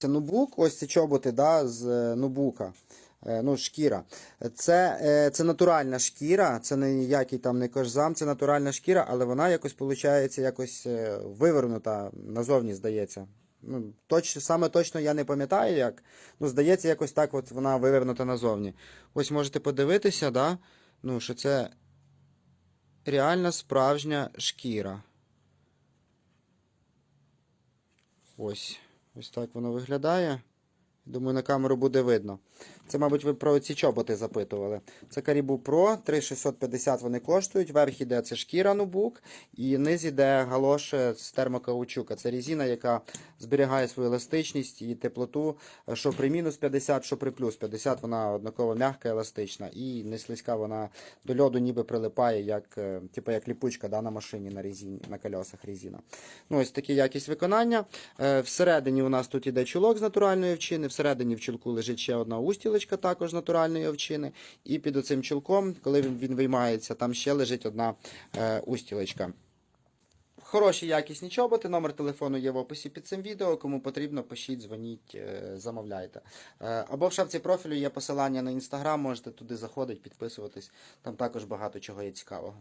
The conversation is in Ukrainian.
Це нубук, ось ці чоботи да, з е, нубука. Е, Ну, шкіра. Це, е, це натуральна шкіра, це не ніякий там не кожзам, це натуральна шкіра, але вона якось виходить якось вивернута назовні, здається. Ну, точ, саме точно я не пам'ятаю як. Ну, здається, якось так от вона вивернута назовні. Ось можете подивитися, да? ну, що це реальна справжня шкіра. Ось. Ось так воно виглядає. Думаю, на камеру буде видно. Це, мабуть, ви про ці чоботи запитували. Це Caribou Pro, 3650 вони коштують. Верх іде це шкіра нубук, і низ іде галоше з термокаучука. Це резина, яка зберігає свою еластичність і теплоту, е, що при мінус 50, що при плюс 50, вона однаково м'яка, еластична. І не слизька вона до льоду ніби прилипає, як, е, типу, як ліпучка да, на машині на, резині, на кольосах резина. Ну, ось такі якість виконання. Е, Всередині у нас тут іде чулок з натуральної овчини, всередині в чулку лежить ще одна устілочка також натуральної овчини. І під оцим чулком, коли він, виймається, там ще лежить одна е, устілочка. Хороші якісні чоботи, номер телефону є в описі під цим відео. Кому потрібно, пишіть, дзвоніть, е, замовляйте. Е, Або в шапці профілю є посилання на інстаграм, можете туди заходити, підписуватись. Там також багато чого є цікавого.